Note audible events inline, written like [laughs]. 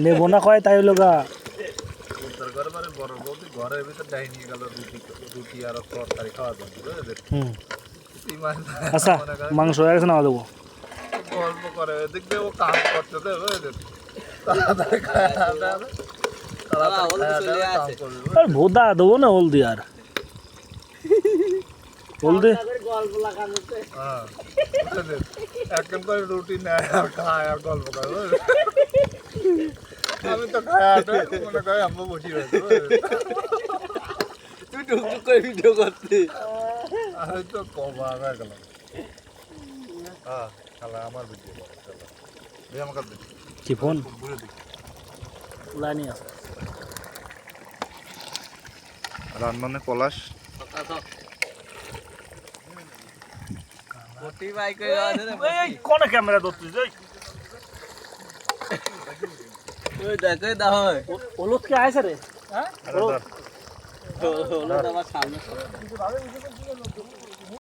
নেব না কয় তাই গা উত্তর ঘরে মানে বড় বৌদি ঘরের ভিতর ডাই নিয়ে গেল রুটি রুটি আর তরকারি খাওয়ার জন্য আচ্ছা মাংস হয়ে গেছে না দেবো গল্প করে দিয়ে ও কাজ? [laughs] আর ভোদা দেবো না হলদি আর? হলদি? হ্যাঁ, বুঝলি? একদম করে রুটি নেয় আর খায় আর গল্প করে বুঝলি? আমি তো খায় আটে মনে করে আম্মু বসি তুই টুকটুক করে ভিডিও করতি? আমি তো কবা হয়ে গেলাম হ্যাঁ আমার ভিডিও করে চলো দিয়ে আমাকে কি ফোন? ঘুরে দিই লাইনি আছে রান্নানে পলাশ। কোন ক্যামেরা ধরছিস ওই দেখে দাও হয় হলুদ কে আইছে রে? আরে ধর। আমার সামনে।